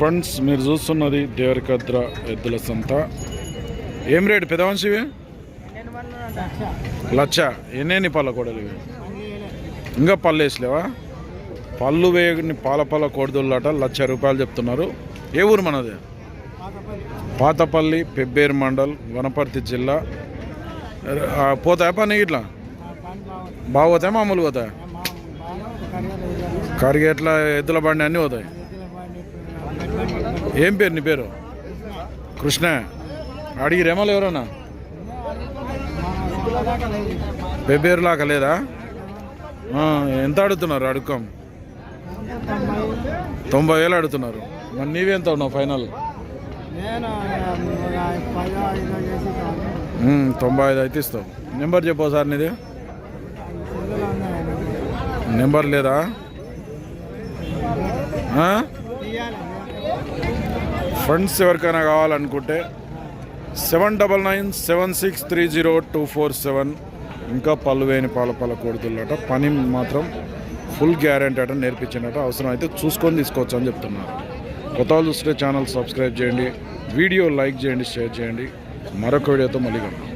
Friends మీరు చూస్తున్నది దేవరికద్ర ఎద్దుల సంత. ఏం రేటు? పెదవంశివి లచ్చ. ఎన్ని పళ్ళ కోడలు ఇవి? ఇంకా పళ్ళు వేసలేవా? పళ్ళు వేయని పాల పళ్ళ కోడదుళ్ళట లక్ష రూపాయలు చెప్తున్నారు. ఏ ఊరు మనది? పాతపల్లి పెబ్బేరు మండల్ వనపర్తి జిల్లా. పోతాయా పని ఇట్లా? బాగా పోతాయా మామూలు పోతాయా? కరిగేట్ల ఎద్దుల బండి అన్నీ పోతాయి. ఏం పేరు నీ పేరు? కృష్ణ. అడిగిరేమో ఎవరన్నా? పెబ్బేరు లాగా లేదా ఎంత అడుగుతున్నారు అడుక్కం? తొంభై వేలు అడుగుతున్నారు మరి నీవెంత ఉన్నావు ఫైనల్? తొంభై ఐదు అయితే ఇస్తావు. నెంబర్ చెప్పు సార్ నీది. నెంబర్ లేదా? ఫండ్స్ ఎవరికైనా కావాలనుకుంటే seven double nine seven six three zero two four seven ఇంకా పళ్ళు పాల పాల కొడుతున్నట పని మాత్రం ఫుల్ గ్యారంటీ అట నేర్పించినట. అవసరం అయితే చూసుకొని తీసుకోవచ్చు అని చెప్తున్నారు కొత్త చూస్తే ఛానల్ సబ్స్క్రైబ్ చేయండి వీడియో లైక్ చేయండి షేర్ చేయండి. మరొక వీడియోతో మళ్ళీ కలుద్దాం.